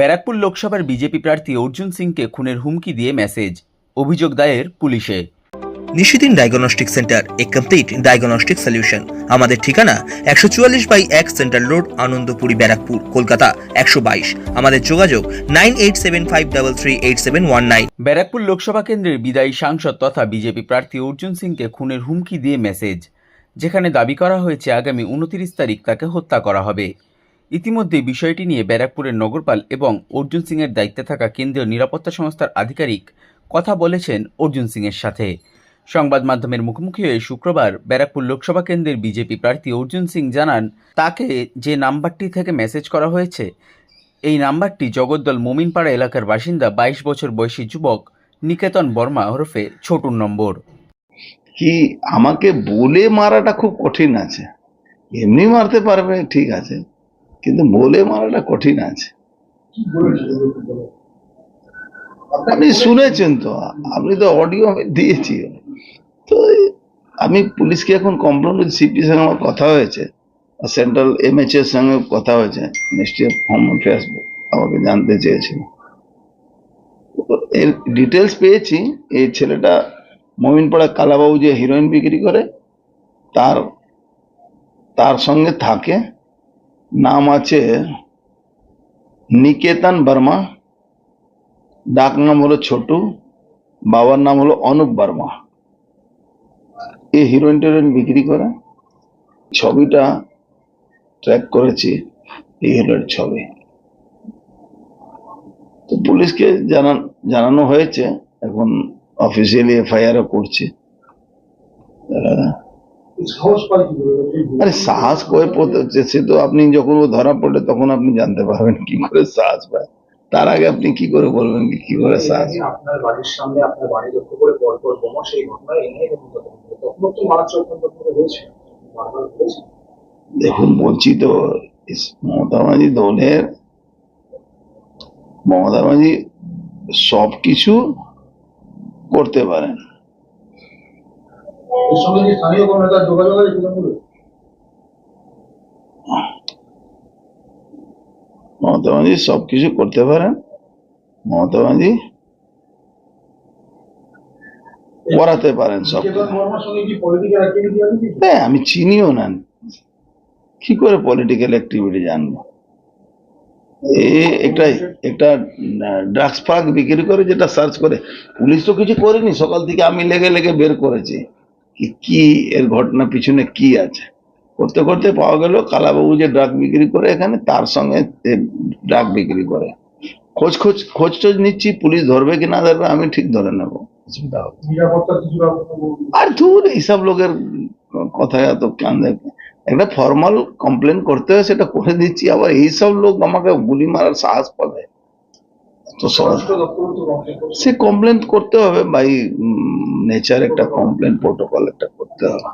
ব্যারাকপুর লোকসভার বিজেপি প্রার্থী অর্জুন সিংকে খুনের হুমকি দিয়ে মেসেজ অভিযোগ দায়ের পুলিশে। নিশিদিন ডায়াগনস্টিক সেন্টার এ কমপ্লিট ডায়াগনস্টিক সলিউশন। আমাদের ঠিকানা একশো চুয়াল্লিশ বাই এক সেন্ট্রাল রোড আনন্দপুরি ব্যারাকপুর কলকাতা একশো বাইশ। আমাদের যোগাযোগ nine eight seven five double three eight seven one nine. Barrackpore Lok Sabha কেন্দ্রের বিদায়ী সাংসদ তথা বিজেপি প্রার্থী অর্জুন সিংকে খুনের হুমকি দিয়ে মেসেজ যেখানে দাবি করা হয়েছে আগামী উনতিরিশ তারিখ তাকে হত্যা করা হবে। ইতিমধ্যে বিষয়টি নিয়ে ব্যারাকপুরের নগরপাল এবং অর্জুন সিংয়ের দায়িত্বে থাকা কেন্দ্রীয় নিরাপত্তা সংস্থার আধিকারিক কথা বলেছেন অর্জুন সিংয়ের সাথে। সংবাদ মাধ্যমের মুখোমুখি হয়ে শুক্রবার ব্যারাকপুর লোকসভা কেন্দ্রের বিজেপি প্রার্থী অর্জুন সিং জানান, তাকে যে নাম্বারটি থেকে মেসেজ করা হয়েছে, এই নাম্বারটি জগদ্দল মোমিনপাড়া এলাকার বাসিন্দা বাইশ বছর বয়সী যুবক নিকেতন বর্মা ওরফে ছোটুর নম্বর। কি আমাকে বলে মারাটা খুব কঠিন আছে। এমনি মারতে পারবে, ঠিক আছে। কিন্তু বলে মারাটা কঠিন আছে। আপনি শুনেছেন তো আপনি তো অডিও আমি দিয়েছি। তো আমি পুলিশকে এখন কমপ্লেন করছি সিপির সঙ্গে আমার কথা হয়েছে সেন্ট্রাল এম এমএচ এর সঙ্গে কথা হয়েছে মিনিস্ট্রি অফ হোম অ্যাফেয়ার্স আমাকে জানতে চেয়েছিল। এর ডিটেলস পেয়েছি, এই ছেলেটা মমিনপাড়া কালাবাবু যে হিরোইন বিক্রি করে, তার তার সঙ্গে থাকে। নাম আছে নিকেতন বর্মা, ডাক নাম হলো ছোটু, বাবার নাম হলো অনুপ বর্মা। এই হিরোইন টেরোইন বিক্রি করে ছবিটা ট্র্যাক করেছি, এই হলো ছবি। তো পুলিশকে জানান জানানো হয়েছে, এখন অফিসিয়ালি এফআইআরও করছে। আরে সাহস করে সে তো আপনি যখন ও ধরা পড়লে তখন আপনি জানতে পারবেন কি করে সাহস পায়। তার আগে আপনি কি করে বলবেন কি করে সাহস আপনার বাড়ির সামনে আপনার বাড়ি লক্ষ্য করে পর পর বোমা সেই ঘটনায় এনে তখন তো মারাত্মক হয়েছে। দেখুন বলছি তো ইস- মমতা মাঝি দলের মমতা মাঝি সব কিছু করতে পারেন। এর সঙ্গে যে স্থানীয় কোনো নেতার যোগাযোগ আছে তৃণমূলে মমতা মাঝি সব কিছু করতে পারেন। মমতা মাঝি করাতে পারেন সব কি কি? হ্যাঁ আমি চিনিও না। কি করে পলিটিক্যাল অ্যাক্টিভিটি জানব? এ একটা একটা ড্রাগস ফাগ বিক্রি করে যেটা সার্চ করে। পুলিশ তো কিছু করেনি। সকাল থেকে আমি লেগে লেগে বের করেছি। কি কি এর ঘটনা পিছনে কি আছে? করতে করতে পাওয়া গেল কালাবাবু যে ড্রাগ বিক্রি করে এখানে তার সঙ্গে ড্রাগ বিক্রি করে। খোঁজ খোঁজ খোঁজ টোজ নিচ্ছি পুলিশ ধরবে কি না ধরবে আমি ঠিক ধরে নেব। অসুবিধা হবে আর ধুর এইসব লোকের কথায় এত কান একটা ফর্মাল কমপ্লেন করতে হয় সেটা করে দিচ্ছি আবার এইসব লোক আমাকে গুলি মারার সাহস পাবে। তো সে কমপ্লেন করতে হবে বাই নেচার একটা কমপ্লেন প্রোটোকল একটা করতে হবে।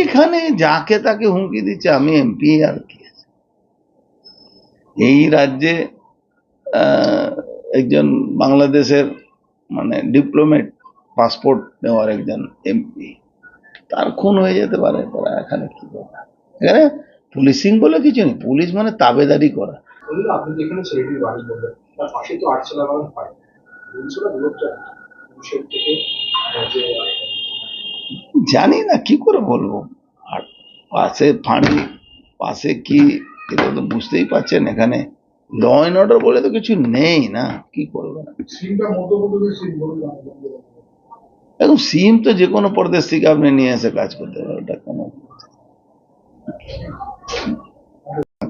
এখানে যাকে তাকে হুমকি দিচ্ছে, আমি এমপি আর কি? এই রাজ্যে একজন বাংলাদেশের মানে ডিপ্লোমেট পাসপোর্ট নেওয়ার একজন এমপি তার খুন হয়ে যেতে পারে, তারা এখানে কি এখানে পুলিশিং বলে কিছু নেই, পুলিশ মানে তাবেদারি করা। আপনি যেখানে ছেলেটির বাড়ি বললেন, তার পাশে তো আটচালা বাগান পায় জিনিসটা দূরত্ব পুলিশের থেকে আহ, যে জানি না কি করে বলব আর পাশে ফাঁড়ি পাশে কি এটা তো বুঝতেই পারছেন এখানে ল অ্যান্ড অর্ডার বলে তো কিছু নেই না কি করবে না সিমটা মধ্যপ্রদেশের সিম বলুন আমাকে। এখন সিম তো যে কোনো প্রদেশ থেকে আপনি নিয়ে এসে কাজ করতে পারেন ওটা কোনো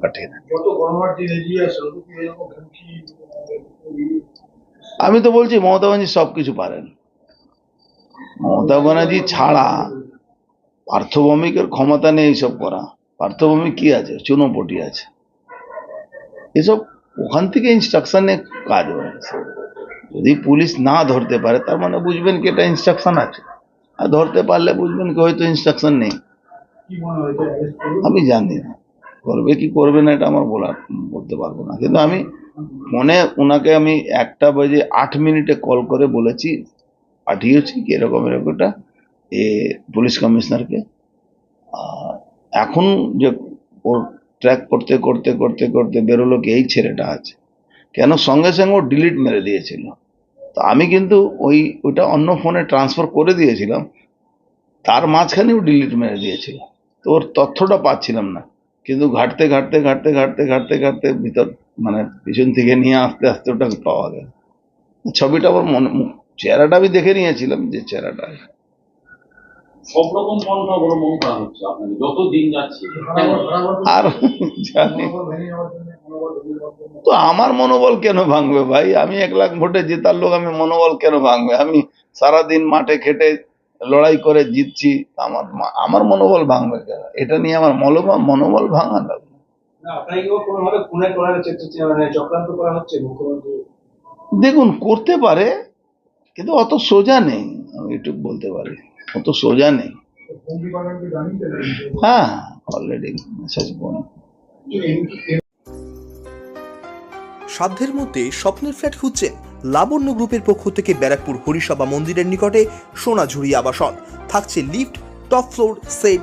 কাটে না। যত গণমার দিন এগিয়ে আসে তত কি এরকম হুমকি আহ, আমি তো বলছি, মমতা ব্যানার্জি সবকিছু পারেন। মমতা ব্যানার্জি ছাড়া পার্থভৌমিকের ক্ষমতা নেই এইসব করা। পার্থভৌমিক কি আছে? চুনোপটি আছে। এসব ওখান থেকে ইনস্ট্রাকশন কাজ হয় যদি পুলিশ না ধরতে পারে, তার মানে বুঝবেন কি এটা ইনস্ট্রাকশন আছে। আর ধরতে পারলে বুঝবেন কি হয়তো ইনস্ট্রাকশন নেই? আমি জানি না। করবে কি করবে না, এটা আমার বলার, বলতে পারব না। কিন্তু আমি মনে ওনাকে আমি একটা বাজে আট মিনিটে কল করে বলেছি, পাঠিয়েছি কি এরকম এরকম একটা, এ পুলিশ কমিশনারকে। এখন যে ওর ট্র্যাক করতে করতে করতে করতে বেরোলো কি এই ছেলেটা আছে। কেন সঙ্গে সঙ্গে ও ডিলিট মেরে দিয়েছিল। তো আমি কিন্তু ওই ওটা অন্য ফোনে ট্রান্সফার করে দিয়েছিলাম, তার মাঝখানেও ডিলিট মেরে দিয়েছিল। তো ওর তথ্যটা পাচ্ছিলাম না। কিন্তু ঘাটতে ঘাটতে ঘাটতে ঘাটতে ঘাটতে ঘাটতে ভিতর মানে পিছন থেকে নিয়ে আস্তে আস্তে ওটা পাওয়া গেল ছবিটা আমার মনে চেহারাটা আমি দেখে নিয়েছিলাম যে চেহারাটা। সব রকম পন্থা অবলম্বন হচ্ছে যত দিন যাচ্ছে। আর জানি। তো আমার মনোবল কেন ভাঙবে ভাই? আমি এক লাখ ভোটে জেতার লোক আমি মনোবল কেন ভাঙবে? আমি সারাদিন মাঠে খেটে লড়াই করে জিতছি আমার আমার মনোবল ভাঙবে কেন? এটা নিয়ে আমার মনোবল মনোবল ভাঙা লাগবে। দেখুন করতে পারে কিন্তু অত সোজা নেই আমি একটু বলতে পারি। অত সোজা নেই। হ্যাঁ অলরেডি মেসেজ সাধ্যের মধ্যে স্বপ্নের ফ্ল্যাট খুঁজছেন লাবণ্য গ্রুপের পক্ষ থেকে ব্যারাকপুর হরিসভা মন্দিরের নিকটে সোনাঝুরি আবাসন। থাকছে lift top floor set